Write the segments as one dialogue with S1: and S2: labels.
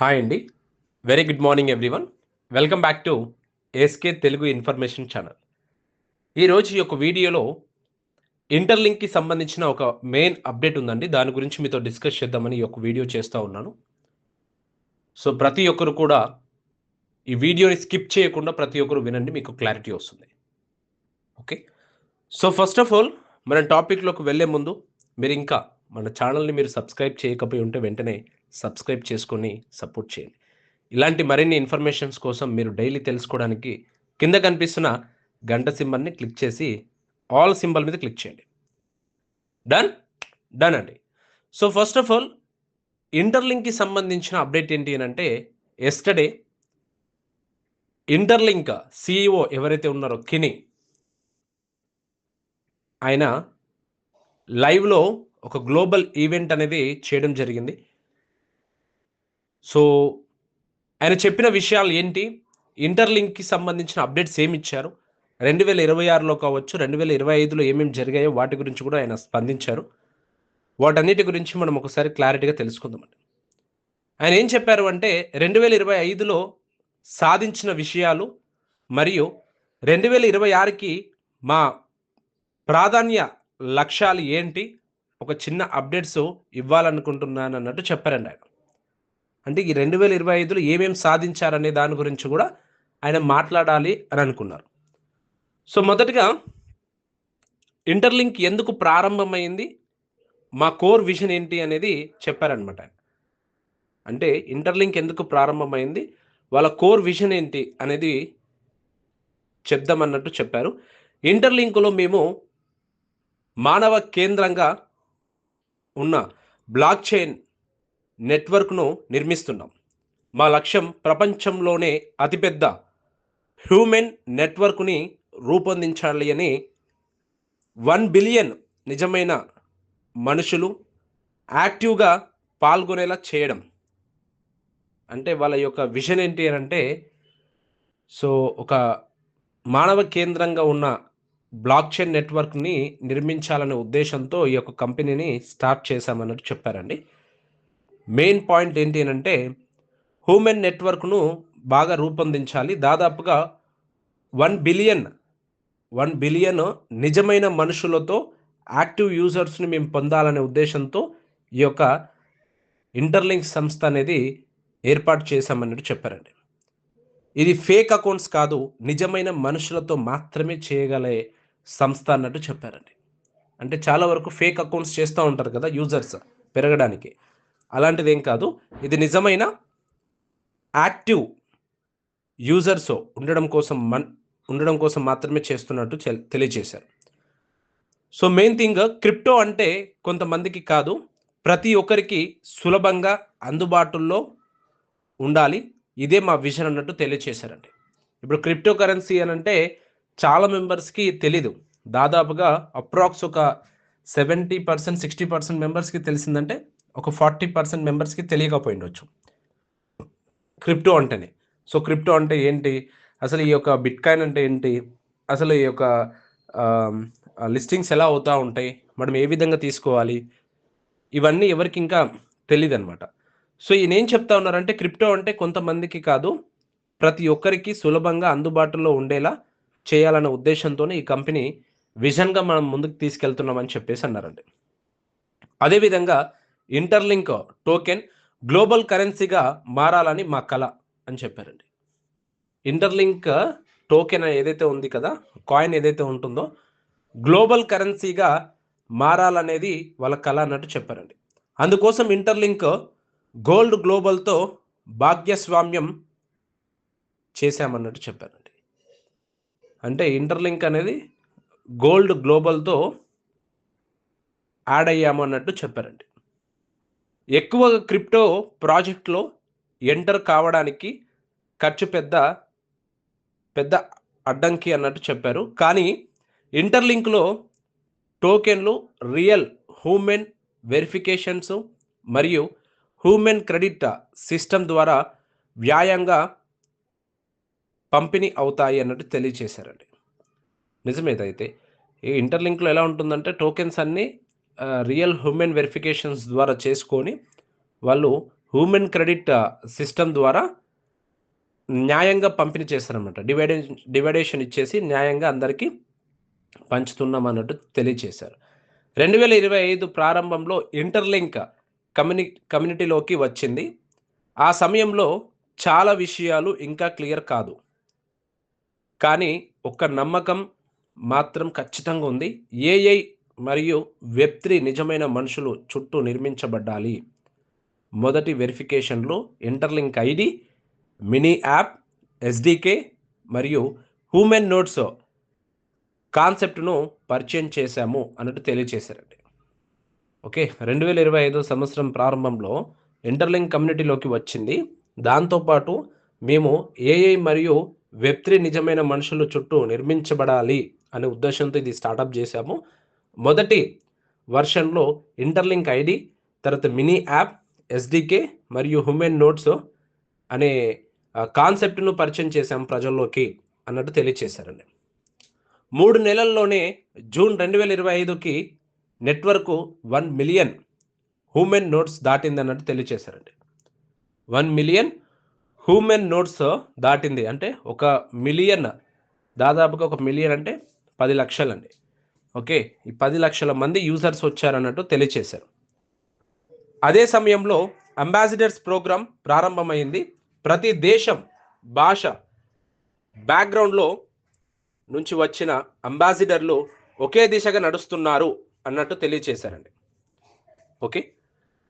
S1: Hi అండి. Very good morning everyone welcome back to SK Telugu information channel ఈరోజు ఈ యొక్క వీడియోలో ఇంటర్లింక్కి సంబంధించిన ఒక మెయిన్ అప్డేట్ ఉందండి. దాని గురించి మీతో డిస్కస్ చేద్దామని ఈ యొక్క వీడియో చేస్తూ ఉన్నాను. సో ప్రతి ఒక్కరు కూడా ఈ వీడియోని స్కిప్ చేయకుండా ప్రతి ఒక్కరు వినండి మీకు క్లారిటీ వస్తుంది. Okay so first of all మన టాపిక్లోకి వెళ్ళే ముందు మీరు ఇంకా మన ఛానల్ని మీరు సబ్స్క్రైబ్ చేయకపోయి ఉంటే వెంటనే సబ్స్క్రైబ్ చేసుకొని సపోర్ట్ చేయండి. ఇలాంటి మరిన్ని ఇన్ఫర్మేషన్స్ కోసం మీరు డైలీ తెలుసుకోవడానికి కింద కనిపిస్తున్న గంట సింబల్ని క్లిక్ చేసి ఆల్ సింబల్ మీద క్లిక్ చేయండి. డన్? డన్ అండి. సో ఫస్ట్ ఆఫ్ ఆల్ ఇంటర్లింక్కి సంబంధించిన అప్డేట్ ఏంటి అని అంటే ఎస్టర్డే ఇంటర్లింక్ సిఇఓ ఎవరైతే ఉన్నారో కిని ఆయన లైవ్లో ఒక గ్లోబల్ ఈవెంట్ అనేది చేయడం జరిగింది. సో ఆయన చెప్పిన విషయాలు ఏంటి? ఇంటర్లింక్కి సంబంధించిన అప్డేట్స్ ఏమి ఇచ్చారు? రెండు వేల ఇరవై ఆరులో కావచ్చు రెండు వేల ఇరవై ఐదులో ఏమేమి జరిగాయో వాటి గురించి కూడా ఆయన స్పందించారు. వాటన్నిటి గురించి మనం ఒకసారి క్లారిటీగా తెలుసుకుందామండి. ఆయన ఏం చెప్పారు అంటే రెండు వేల ఇరవై ఐదులో సాధించిన విషయాలు మరియు రెండు వేల ఇరవై ఆరుకి మా ప్రాధాన్య లక్ష్యాలు ఏంటి? ఒక చిన్న అప్డేట్స్ ఇవ్వాలనుకుంటున్నాను అన్నట్టు చెప్పారండి ఆయన. అంటే ఈ రెండు వేల ఇరవై ఐదులో ఏమేమి సాధించారనే దాని గురించి కూడా ఆయన మాట్లాడాలి అని అనుకున్నారు. సో మొదటగా ఇంటర్లింక్ ఎందుకు ప్రారంభమైంది? మా కోర్ విజన్ ఏంటి అనేది చెప్పారనమాట ఆయన. అంటే ఇంటర్లింక్ ఎందుకు ప్రారంభమైంది? వాళ్ళ కోర్ విజన్ ఏంటి అనేది చెప్దామన్నట్టు చెప్పారు. ఇంటర్లింక్లో మేము మానవ కేంద్రంగా ఉన్న బ్లాక్ చైన్ నెట్వర్క్ను నిర్మిస్తున్నాం. మా లక్ష్యం ప్రపంచంలోనే అతిపెద్ద హ్యూమెన్ నెట్వర్క్ని రూపొందించాలి అని వన్ బిలియన్ నిజమైన మనుషులు యాక్టివ్గా పాల్గొనేలా చేయడం. అంటే వాళ్ళ యొక్క విజన్ ఏంటి అని అంటే సో ఒక మానవ కేంద్రంగా ఉన్న బ్లాక్ చైన్ నెట్వర్క్ని నిర్మించాలనే ఉద్దేశంతో ఈ యొక్క కంపెనీని స్టార్ట్ చేశామన్నట్టు చెప్పారండి. మెయిన్ పాయింట్ ఏంటి అంటే హ్యూమెన్ నెట్వర్క్ను బాగా రూపొందించాలి. దాదాపుగా వన్ బిలియన్ వన్ బిలియన్ నిజమైన మనుషులతో యాక్టివ్ యూజర్స్ని మేము పొందాలనే ఉద్దేశంతో ఈ యొక్క ఇంటర్లింక్ సంస్థ అనేది ఏర్పాటు చేశామన్నట్టు చెప్పారండి. ఇది ఫేక్ అకౌంట్స్ కాదు నిజమైన మనుషులతో మాత్రమే చేయగలే సంస్థ అన్నట్టు చెప్పారండి. అంటే చాలా వరకు ఫేక్ అకౌంట్స్ చేస్తూ ఉంటారు కదా యూజర్స్ పెరగడానికి. అలాంటిది ఏం కాదు. ఇది నిజమైన యాక్టివ్ యూజర్స్ ఉండడం కోసం మన్ ఉండడం కోసం మాత్రమే చేస్తున్నట్టు తెలియజేశారు. సో మెయిన్ థింగ్ క్రిప్టో అంటే కొంతమందికి కాదు. ప్రతి ఒక్కరికి సులభంగా అందుబాటులో ఉండాలి. ఇదే మా విజన్ అన్నట్టు తెలియచేశారండి. ఇప్పుడు క్రిప్టో కరెన్సీ అని అంటే చాలా మెంబర్స్కి తెలీదు. దాదాపుగా అప్రాక్స్ ఒక సెవెంటీ పర్సెంట్ సిక్స్టీ పర్సెంట్ మెంబర్స్కి తెలిసిందంటే ఒక ఫార్టీ పర్సెంట్ మెంబర్స్కి తెలియకపోయి ఉండొచ్చు క్రిప్టో అంటేనే. సో క్రిప్టో అంటే ఏంటి? అసలు ఈ యొక్క బిట్ కాయిన్ అంటే ఏంటి? అసలు ఈ యొక్క లిస్టింగ్స్ ఎలా అవుతూ ఉంటాయి? మనం ఏ విధంగా తీసుకోవాలి? ఇవన్నీ ఎవరికి ఇంకా తెలియదు అనమాట సో ఈయన చెప్తా ఉన్నారంటే క్రిప్టో అంటే కొంతమందికి కాదు ప్రతి ఒక్కరికి సులభంగా అందుబాటులో ఉండేలా చేయాలన్న ఉద్దేశంతోనే ఈ కంపెనీ విజన్గా మనం ముందుకు తీసుకెళ్తున్నామని చెప్పేసి అన్నారండి. అదేవిధంగా ఇంటర్లింక్ టోకెన్ గ్లోబల్ కరెన్సీగా మారాలని మా కళ అని చెప్పారండి. ఇంటర్లింక్ టోకెన్ ఏదైతే ఉంది కదా కాయిన్ ఏదైతే ఉంటుందో గ్లోబల్ కరెన్సీగా మారాలనేది వాళ్ళ కళ అన్నట్టు చెప్పారండి. అందుకోసం ఇంటర్లింక్ గోల్డ్ గ్లోబల్తో భాగ్యస్వామ్యం చేశామన్నట్టు చెప్పారండి. అంటే ఇంటర్లింక్ అనేది గోల్డ్ గ్లోబల్తో యాడ్ అయ్యాము అన్నట్టు చెప్పారండి. ఎక్కువ క్రిప్టో ప్రాజెక్ట్లో ఎంటర్ కావడానికి ఖర్చు పెద్ద పెద్ద అడ్డంకి అన్నట్టు చెప్పారు. కానీ ఇంటర్లింక్లో టోకెన్లు రియల్ హ్యూమెన్ వెరిఫికేషన్స్ మరియు హ్యూమెన్ క్రెడిట్ సిస్టమ్ ద్వారా వ్యాయంగా పంపిణీ అవుతాయి అన్నట్టు తెలియజేశారండి. నిజమేదైతే? ఈ ఇంటర్లింక్లో ఎలా ఉంటుందంటే టోకెన్స్ అన్నీ రియల్ హ్యూమెన్ వెరిఫికేషన్స్ ద్వారా చేసుకొని వాళ్ళు హ్యూమెన్ క్రెడిట్ సిస్టమ్ ద్వారా న్యాయంగా పంపిణీ చేస్తారనమాట డివైడే డివైడేషన్ ఇచ్చేసి న్యాయంగా అందరికీ పంచుతున్నాం అన్నట్టు తెలియజేశారు రెండు వేల ఇరవై ఐదు ప్రారంభంలో ఇంటర్లింక్ కమ్యూని కమ్యూనిటీలోకి వచ్చింది. ఆ సమయంలో చాలా విషయాలు ఇంకా క్లియర్ కాదు. కానీ ఒక నమ్మకం మాత్రం ఖచ్చితంగా ఉంది. ఏఐ మరియు వెబ్ త్రీ నిజమైన మనుషులు చుట్టూ నిర్మించబడ్డాలి. మొదటి వెరిఫికేషన్లో Interlink ID mini app SDK మరియు హ్యూమెన్ నోట్స్ కాన్సెప్ట్ను పరిచయం చేశాము అన్నట్టు తెలియచేశారండి. ఓకే రెండు వేల ఇరవై ఐదో సంవత్సరం ప్రారంభంలో ఇంటర్లింక్ కమ్యూనిటీలోకి వచ్చింది. దాంతోపాటు మేము ఏఐ మరియు వెబ్ త్రీ నిజమైన మనుషుల చుట్టూ నిర్మించబడాలి అనే ఉద్దేశంతో ఇది స్టార్టప్ చేశాము. మొదటి వర్షన్లో ఇంటర్లింక్ ఐడి తర్వాత మినీ యాప్ ఎస్డికే మరియు హ్యూమెన్ నోట్స్ అనే కాన్సెప్ట్ను పరిచయం చేశాం ప్రజల్లోకి అన్నట్టు తెలియచేశారండి. మూడు నెలల్లోనే జూన్ రెండు వేల ఇరవై ఐదుకి network one million human notes దాటింది అన్నట్టు తెలియచేశారండి. వన్ మిలియన్ హ్యూమెన్ నోట్స్ దాటింది అంటే ఒక మిలియన్ దాదాపుగా ఒక మిలియన్ అంటే పది లక్షలండి. ఓకే ఈ పది లక్షల మంది యూజర్స్ వచ్చారన్నట్టు తెలియచేశారు. అదే సమయంలో అంబాసిడర్స్ ప్రోగ్రాం ప్రారంభమైంది. ప్రతి దేశం భాష బ్యాక్గ్రౌండ్లో నుంచి వచ్చిన అంబాసిడర్లు ఒకే దిశగా నడుస్తున్నారు అన్నట్టు తెలియచేశారండి. ఓకే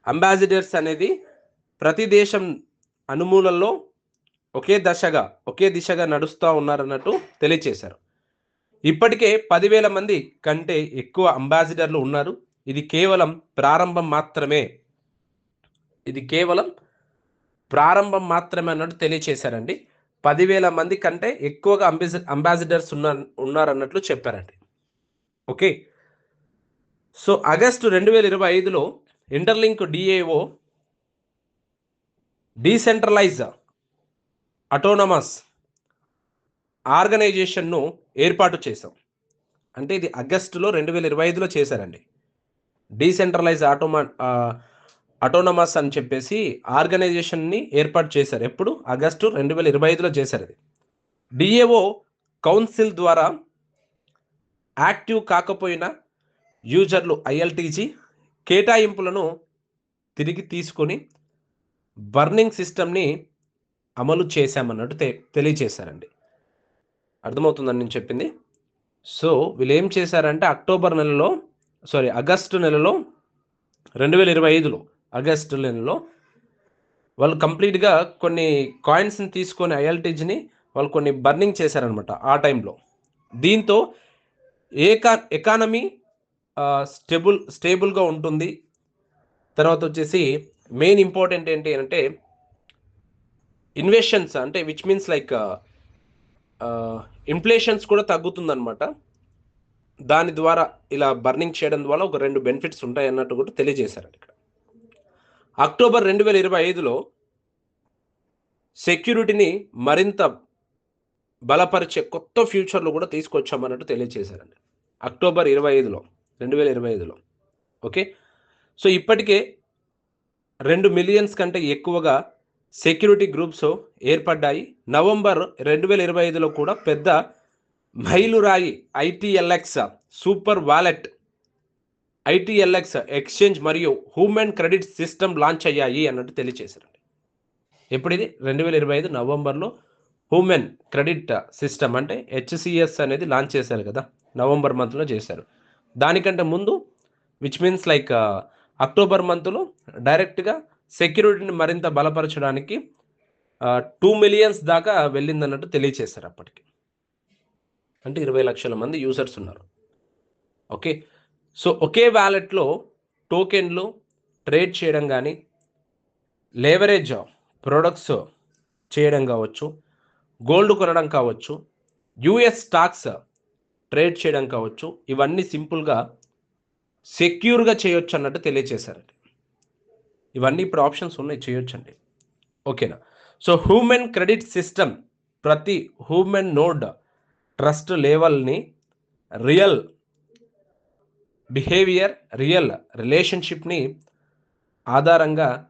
S1: అంబాసిడర్స్ అనేది ప్రతి దేశం అనుమూలల్లో ఒకే దశగా ఒకే దిశగా నడుస్తూ ఉన్నారన్నట్టు తెలియచేశారు. ఇప్పటికే పదివేల మంది కంటే ఎక్కువ అంబాసిడర్లు ఉన్నారు. ఇది కేవలం ప్రారంభం మాత్రమే. ఇది కేవలం ప్రారంభం మాత్రమే అన్నట్టు తెలియచేశారండి. పదివేల మంది కంటే ఎక్కువగా అంబాసి అంబాసిడర్స్ ఉన్న ఉన్నారన్నట్లు చెప్పారండి. ఓకే. సో ఆగస్టు రెండు వేల ఇరవై ఐదులో ఇంటర్లింక్ డిఏఓ డీసెంట్రలైజ్ అటోనమస్ ఆర్గనైజేషన్ను ఏర్పాటు చేశాం. అంటే ఇది ఆగస్టులో రెండు వేల ఇరవై ఐదులో చేశారండి. డీసెంట్రలైజ్ ఆటోమా అటోనమస్ అని చెప్పేసి ఆర్గనైజేషన్ని ఏర్పాటు చేశారు. ఎప్పుడు? ఆగస్టు రెండు వేల ఇరవై ఐదులో చేశారు అది. డిఏఓ కౌన్సిల్ ద్వారా యాక్టివ్ కాకపోయినా యూజర్లు ఐఎల్టీజీ కేటాయింపులను తిరిగి తీసుకొని బర్నింగ్ సిస్టమ్ని అమలు చేశామన్నట్టు తె తెలియజేశారండి. అర్థమవుతుందని నేను చెప్పింది. సో వీళ్ళు ఏం చేశారంటే అక్టోబర్ నెలలో సారీ ఆగస్టు నెలలో రెండు వేల ఇరవై ఐదులో ఆగస్టు నెలలో వాళ్ళు కంప్లీట్గా కొన్ని కాయిన్స్ని తీసుకొని ఐఎల్టీజీని వాళ్ళు కొన్ని బర్నింగ్ చేశారనమాట ఆ టైంలో. దీంతో ఏకా ఎకానమీ స్టేబుల్ స్టేబుల్గా ఉంటుంది. తర్వాత వచ్చేసి మెయిన్ ఇంపార్టెంట్ ఏంటి అంటే ఇన్వెషన్స్ అంటే విచ్ మీన్స్ లైక్ ఇంప్లేషన్స్ కూడా తగ్గుతుందనమాట దాని ద్వారా ఇలా బర్నింగ్ చేయడం ద్వారా ఒక రెండు బెనిఫిట్స్ ఉంటాయి అన్నట్టు కూడా తెలియజేశారు ఇక్కడ. అక్టోబర్ రెండు వేల ఇరవై ఐదులో సెక్యూరిటీని మరింత బలపరిచే కొత్త ఫ్యూచర్లు కూడా తీసుకొచ్చామన్నట్టు తెలియజేశారండి అక్టోబర్ ఇరవై ఐదులో రెండు వేల ఇరవై ఐదులో. ఓకే? సో ఇప్పటికే రెండు మిలియన్స్ కంటే ఎక్కువగా సెక్యూరిటీ గ్రూప్స్ ఏర్పడ్డాయి. నవంబర్ రెండు వేల ఇరవై ఐదులో కూడా పెద్ద మైలురాయి ITLX super wallet ITLX exchange మరియు హ్యూమన్ క్రెడిట్ సిస్టమ్ లాంచ్ అయ్యాయి అన్నట్టు తెలియజేశారండి ఎప్పుడు ఇది? రెండు వేల ఇరవై ఐదు నవంబర్లో హ్యూమెన్ క్రెడిట్ సిస్టమ్ అంటే హెచ్సిఎస్ అనేది లాంచ్ చేశారు కదా నవంబర్ మంత్లో చేశారు. దానికంటే ముందు విచ్ మీన్స్ లైక్ అక్టోబర్ మంత్లో డైరెక్ట్గా సెక్యూరిటీని మరింత బలపరచడానికి టూ మిలియన్స్ దాకా వెళ్ళిందన్నట్టు తెలియచేశారు అప్పటికి. అంటే ఇరవై లక్షల మంది యూజర్స్ ఉన్నారు. ఓకే? సో ఒకే వ్యాలెట్లో టోకెన్లు ట్రేడ్ చేయడం కానీ లేవరేజ్ ప్రొడక్ట్స్ చేయడం కావచ్చు గోల్డ్ కొనడం కావచ్చు యుఎస్ స్టాక్స్ ట్రేడ్ చేయడం కావచ్చు ఇవన్నీ సింపుల్గా సెక్యూర్గా చేయొచ్చు అన్నట్టు తెలియజేశారు ఇవన్నీ ఇప్పుడు ఆప్షన్స్ ఉన్నాయి చేయొచ్చండి. ఓకేనా? సో హ్యూమెన్ క్రెడిట్ సిస్టమ్ ప్రతి హ్యూమెన్ నోడ్ ట్రస్ట్ లెవెల్ని రియల్ బిహేవియర్ రియల్ రిలేషన్షిప్ని ఆధారంగా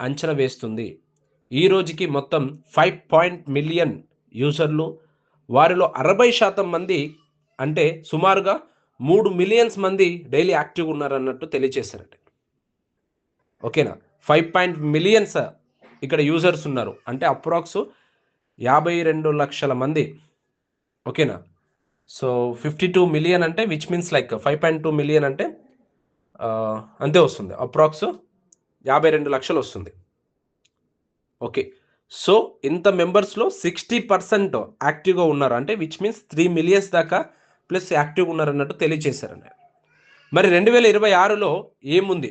S1: అంచనా వేస్తుంది. ఈ రోజుకి మొత్తం ఫైవ్ పాయింట్ మిలియన్ యూజర్లు వారిలో అరవై శాతం మంది అంటే సుమారుగా మూడు మిలియన్స్ మంది డైలీ యాక్టివ్ ఉన్నారన్నట్టు తెలియజేశారండి ఓకేనా? ఫైవ్ పాయింట్ మిలియన్స్ ఇక్కడ యూజర్స్ ఉన్నారు. అంటే అప్రాక్స్ యాభై రెండు లక్షల మంది. ఓకేనా? సో ఫిఫ్టీ టూ మిలియన్ అంటే which means like five point two million అంటే అంతే వస్తుంది. అప్రాక్స్ యాభై రెండు లక్షలు వస్తుంది. ఓకే. సో ఇంత మెంబర్స్లో సిక్స్టీ పర్సెంట్ యాక్టివ్గా ఉన్నారు. అంటే విచ్ మీన్స్ త్రీ మిలియన్స్ దాకా ప్లస్ యాక్టివ్గా ఉన్నారన్నట్టు తెలియజేశారండి మరి రెండు వేల ఇరవై ఆరులో ఏముంది?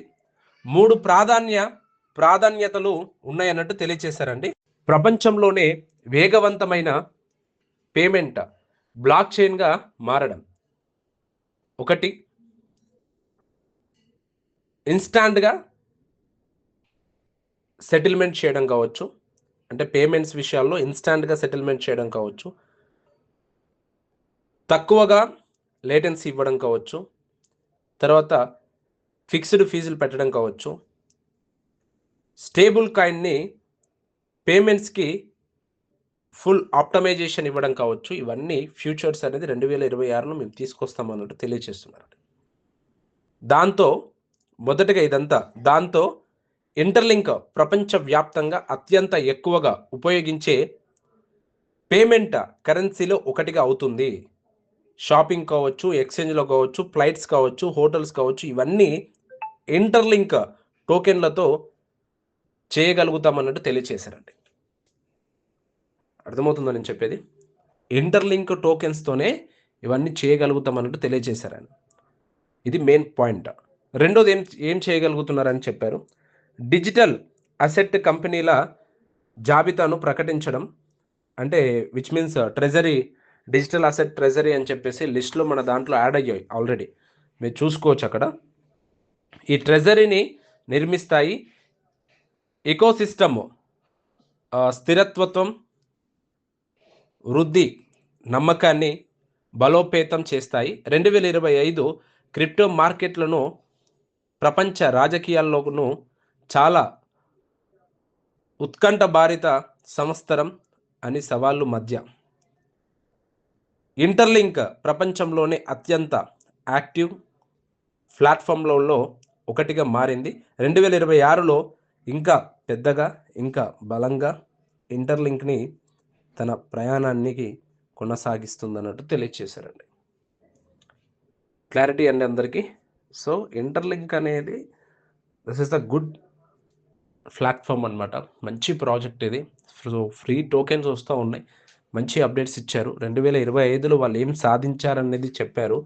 S1: మూడు ప్రాధాన్య ప్రాధాన్యతలు ఉన్నాయన్నట్టు తెలియజేశారండి ప్రపంచంలోనే వేగవంతమైన పేమెంట్ బ్లాక్ చైన్గా మారడం. ఒకటి ఇన్స్టాంట్గా సెటిల్మెంట్ చేయడం కావచ్చు. అంటే పేమెంట్స్ విషయాల్లో ఇన్స్టాంట్గా సెటిల్మెంట్ చేయడం కావచ్చు. తక్కువగా లేటెన్సీ ఇవ్వడం కావచ్చు. తర్వాత ఫిక్స్డ్ ఫీజులు పెట్టడం కావచ్చు. స్టేబుల్ కాయిన్ని పేమెంట్స్కి ఫుల్ ఆప్టమైజేషన్ ఇవ్వడం కావచ్చు. ఇవన్నీ ఫ్యూచర్స్ అనేది రెండు వేల ఇరవై ఆరులో మేము తీసుకొస్తామన్నట్టు తెలియజేస్తున్నారు. దాంతో మొదటగా ఇదంతా దాంతో ఇంటర్లింక్ ప్రపంచవ్యాప్తంగా అత్యంత ఎక్కువగా ఉపయోగించే పేమెంట్ కరెన్సీలో ఒకటిగా అవుతుంది. షాపింగ్ కావచ్చు ఎక్స్చేంజ్లో కావచ్చు ఫ్లైట్స్ కావచ్చు హోటల్స్ కావచ్చు ఇవన్నీ ఇంటర్లింక్ టోకెన్లతో చేయగలుగుతామన్నట్టు తెలియచేశారండి. అర్థమవుతుందో నేను చెప్పేది? ఇంటర్లింక్ టోకెన్స్తోనే ఇవన్నీ చేయగలుగుతామన్నట్టు తెలియజేశారని ఇది మెయిన్ పాయింట్. రెండోది ఏం ఏం చేయగలుగుతున్నారని చెప్పారు? డిజిటల్ అసెట్ కంపెనీల జాబితాను ప్రకటించడం. అంటే which means treasury digital asset treasury అని చెప్పేసి లిస్ట్లో మన దాంట్లో యాడ్ అయ్యాయి ఆల్రెడీ మీరు చూసుకోవచ్చు అక్కడ. ఈ ట్రెజరీని నిర్మిస్తాయి ఎకోసిస్టమ్ స్థిరత్వత్వం వృద్ధి నమ్మకాన్ని బలోపేతం చేస్తాయి. రెండు వేల ఇరవై ఐదు క్రిప్టో మార్కెట్లను ప్రపంచ రాజకీయాల్లోనూ చాలా ఉత్కంఠ భారిత సంవత్సరం అని సవాళ్ళు మధ్య. ఇంటర్లింక్ ప్రపంచంలోనే అత్యంత యాక్టివ్ ప్లాట్ఫామ్లలో ఒకటిగా మారింది. రెండు వేల ఇరవై ఆరులో ఇంకా పెద్దగా ఇంకా బలంగా ఇంటర్లింక్ని తన ప్రయాణానికి కొనసాగిస్తుందన్నట్టు తెలియచేశారండి. క్లారిటీ అండి అందరికీ. సో ఇంటర్లింక్ అనేది this is the good platform అనమాట మంచి ప్రాజెక్ట్ ఇది. సో ఫ్రీ టోకెన్స్ వస్తూ ఉన్నాయి. మంచి అప్డేట్స్ ఇచ్చారు. రెండు వేల ఇరవై ఐదులో వాళ్ళు ఏం సాధించారనేది చెప్పారు.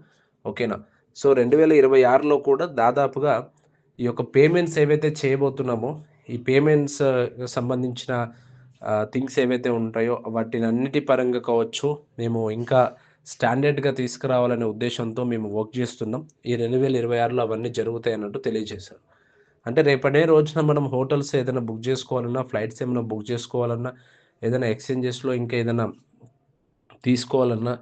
S1: ఓకేనా? సో రెండు వేల ఇరవై ఆరులో కూడా దాదాపుగా ఈ యొక్క పేమెంట్స్ ఏవైతే చేయబోతున్నామో ఈ పేమెంట్స్ సంబంధించిన థింగ్స్ ఏవైతే ఉంటాయో వాటిని అన్నిటి పరంగా కావచ్చు మేము ఇంకా స్టాండర్డ్గా తీసుకురావాలనే ఉద్దేశంతో మేము వర్క్ చేస్తున్నాం. ఈ రెండు వేల ఇరవై ఆరులో అవన్నీ జరుగుతాయి అన్నట్టు తెలియజేశారు. అంటే రేపటి రోజున మనం హోటల్స్ ఏదైనా బుక్ చేసుకోవాలన్నా ఫ్లైట్స్ ఏమైనా బుక్ చేసుకోవాలన్నా ఏదైనా ఎక్స్చేంజెస్లో ఇంకా ఏదైనా తీసుకోవాలన్నా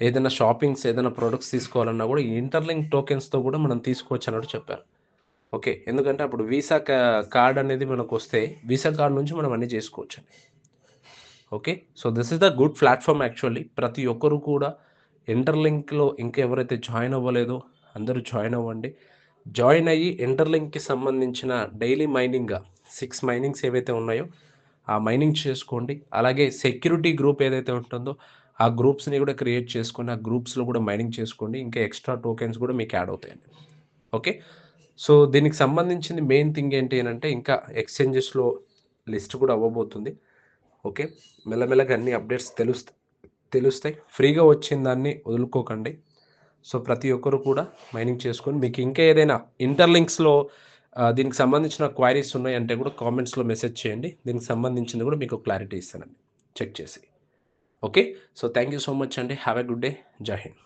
S1: ఏదైనా షాపింగ్స్ ఏదైనా ప్రొడక్ట్స్ తీసుకోవాలన్నా కూడా ఇంటర్లింక్ టోకెన్స్తో కూడా మనం తీసుకోవచ్చు అన్నట్టు చెప్పారు. ఓకే ఎందుకంటే అప్పుడు వీసా కార్డ్ అనేది మనకు వస్తే వీసా కార్డ్ నుంచి మనం అన్నీ చేసుకోవచ్చు okay so this is the good platform actually. ప్రతి ఒక్కరు కూడా ఇంటర్లింక్లో ఇంకా ఎవరైతే జాయిన్ అవ్వలేదో అందరూ జాయిన్ అవ్వండి. జాయిన్ అయ్యి ఇంటర్లింక్కి సంబంధించిన డైలీ మైనింగ్గా సిక్స్ మైనింగ్స్ ఏవైతే ఉన్నాయో ఆ మైనింగ్ చేసుకోండి. అలాగే సెక్యూరిటీ గ్రూప్ ఏదైతే ఉంటుందో ఆ గ్రూప్స్ని కూడా క్రియేట్ చేసుకొని ఆ గ్రూప్స్లో కూడా మైనింగ్ చేసుకోండి. ఇంకా ఎక్స్ట్రా టోకెన్స్ కూడా మీకు యాడ్ అవుతాయండి. ఓకే? సో దీనికి సంబంధించింది మెయిన్ థింగ్ ఏంటి అంటే ఇంకా ఎక్స్చేంజెస్లో లిస్ట్ కూడా అవ్వబోతుంది. ఓకే? మెల్లమెల్లగా అన్ని అప్డేట్స్ తెలుస్తాయి తెలుస్తాయి. ఫ్రీగా వచ్చిన దాన్ని వదులుకోకండి. సో ప్రతి ఒక్కరు కూడా మైనింగ్ చేసుకొని మీకు ఇంకా ఏదైనా ఇంటర్లింక్స్లో దీనికి సంబంధించిన క్వైరీస్ ఉన్నాయంటే కూడా కామెంట్స్లో మెసేజ్ చేయండి. దీనికి సంబంధించింది కూడా మీకు క్లారిటీ ఇస్తానండి. చెక్ చేసి. Okay so thank you so much అండి. Have a good day Jai Hind